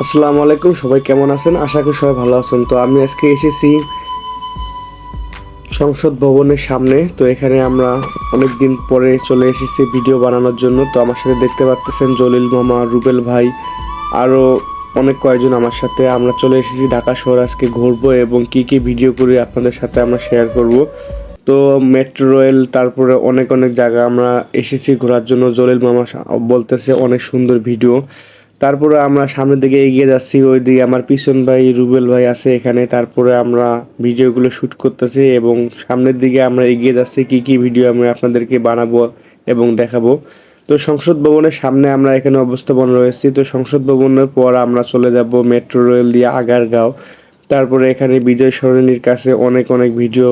আসসালামু আলাইকুম, সবাই কেমন আছেন? আশা করি সবাই ভালো আছেন। তো আমি আজকে এসেছি সংসদ ভবনের সামনে। তো এখানে আমরা অনেক দিন পরে চলে এসেছি ভিডিও বানানোর জন্য। তো আমার সাথে দেখতে পাচ্ছেন জলিল মামা, রুবেল ভাই আরও অনেক কয়েকজন আমার সাথে। আমরা চলে এসেছি ঢাকা শহর আজকে ঘুরবো এবং কি কি ভিডিও করে আপনাদের সাথে আমরা শেয়ার করব। তো মেট্রো রেল তারপরে অনেক অনেক জায়গা আমরা এসেছি ঘোরার জন্য। জলিল মামা বলতেছে অনেক সুন্দর ভিডিও। তারপরে আমরা সামনের দিকে এগিয়ে যাচ্ছি ওই দিকে আমার পিছন ভাই রুবেল ভাই আছে এখানে। তারপরে আমরা ভিডিওগুলো শ্যুট করতেছি এবং সামনের দিকে আমরা এগিয়ে যাচ্ছি, কি কি ভিডিও আমি আপনাদেরকে বানাবো এবং দেখাবো। তো সংসদ ভবনের সামনে আমরা এখানে অবস্থাপন রয়েছি। তো সংসদ ভবনের পর আমরা চলে যাব মেট্রো রেল দিয়ে আগারগাঁও। তারপরে এখানে বিজয় সরণির কাছে অনেক অনেক ভিডিও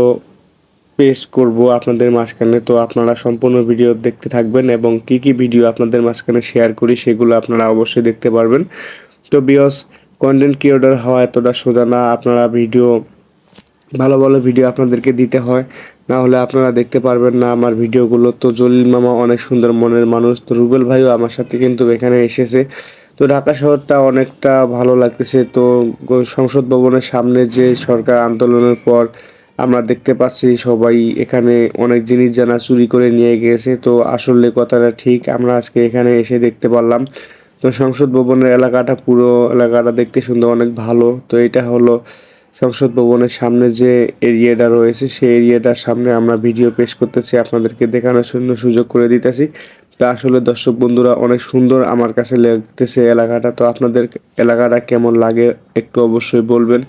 পেশ করব আপনাদের মাঝখানে। তো আপনারা সম্পূর্ণ ভিডিও দেখতে থাকবেন এবং কি কি ভিডিও আপনাদের মাঝখানে শেয়ার করি সেগুলো আপনারা অবশ্যই দেখতে পারবেন। তো বিয়স কন্টেন্ট ক্রিয়েটর হওয়া এতটা সোজা না। আপনারা ভিডিও ভালো ভালো ভিডিও আপনাদেরকে দিতে হয়। না হলে আপনারা দেখতে পারবেন না আমার ভিডিওগুলো তো জলিল মামা অনেক সুন্দর মনের মানুষ। তো রুবেল ভাইও আমার সাথে কিন্তু এখানে এসেছে। তো ঢাকা শহরটা অনেকটা ভালো লাগতেছে। তো সংসদ ভবনের সামনে যে সরকার আন্দোলনের পর আমরা দেখতে পাচ্ছি সবাই এখানে অনেক জিনিস জানা চুরি করে নিয়ে গিয়েছে তো আসলে কথাটা ঠিক, আমরা আজকে এখানে এসে দেখতে পারলাম। তো সংসদ ভবনের এলাকাটা, পুরো এলাকাটা দেখতে সুন্দর অনেক ভালো। তো এটা হলো সংসদ ভবনের সামনে যে এরিয়াটা রয়েছে, সেই এরিয়াটার সামনে আমরা ভিডিও পেশ করতেছি, আপনাদেরকে দেখানোর জন্য সুযোগ করে দিতেছি। তা আসলে দর্শক বন্ধুরা, অনেক সুন্দর আমার কাছে লাগতেছে এলাকাটা। তো আপনাদের এলাকাটা কেমন লাগে, একটু অবশ্যই বলবেন।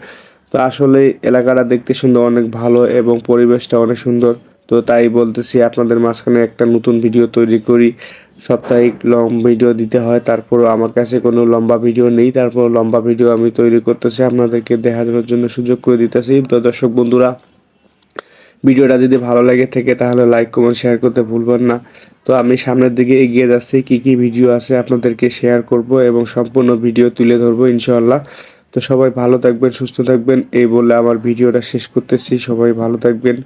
তো আসলে এলাকাটা দেখতে সুন্দর, অনেক ভালো এবং পরিবেশটা অনেক সুন্দর। তো তাই বলতেছি আপনাদের মাঝখানে একটা নতুন ভিডিও তৈরি করি। সাপ্তাহিক লং ভিডিও দিতে হয়, তারপরও আমার কাছে কোনো লম্বা ভিডিও নেই। তারপর লম্বা ভিডিও আমি তৈরি করতেছি, আপনাদেরকে দেখানোর জন্য সুযোগ করে দিতেছি। তো দর্শক বন্ধুরা, ভিডিওটা যদি ভালো লাগে থাকে তাহলে লাইক, কমেন্ট, শেয়ার করতে ভুলবেন না। তো আমি সামনের দিকে এগিয়ে যাচ্ছি, কি কি ভিডিও আছে আপনাদেরকে শেয়ার করব এবং সম্পূর্ণ ভিডিও তুলে ধরবো ইনশাআল্লাহ। তো সবাই ভালো থাকবেন, সুস্থ থাকবেন। এই বলে আমার ভিডিওটা শেষ করতেছি। সবাই ভালো থাকবেন।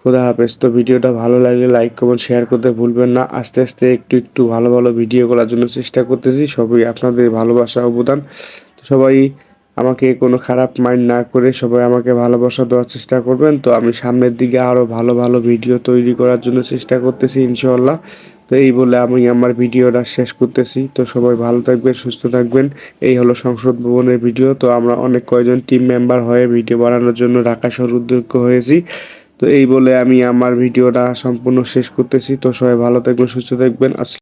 খোদা হাফেজ। তো ভিডিওটা ভালো লাগলে লাইক কমেন্ট শেয়ার করতে ভুলবেন না। আস্তে আস্তে একটু একটু ভালো ভালো ভিডিও করার জন্য চেষ্টা করতেছি। সবই আপনাদের ভালোবাসা, অবদান। তো সবাই আমাকে কোনো খারাপ মাইন্ড না করে সবাই আমাকে ভালোবাসা দেওয়ার চেষ্টা করবেন। তো আমি সামনের দিকে আরও ভালো ভালো ভিডিও তৈরি করার জন্য চেষ্টা করতেছি, ইনশাআল্লাহ। তো এই বলে আমি আমার ভিডিওটা শেষ করতেছি। তো সবাই ভালো থাকবেন, সুস্থ থাকবেন। এই হলো সংসদ ভবনের ভিডিও। তো আমরা অনেক কয়জন টিম মেম্বার হয়ে ভিডিও বানানোর জন্য ঢাকা শহর উদ্যোগ হয়েছি। তো এই বলে আমি আমার ভিডিওটা সম্পূর্ণ শেষ করতেছি। তো সবাই ভালো থাকবেন, সুস্থ থাকবেন।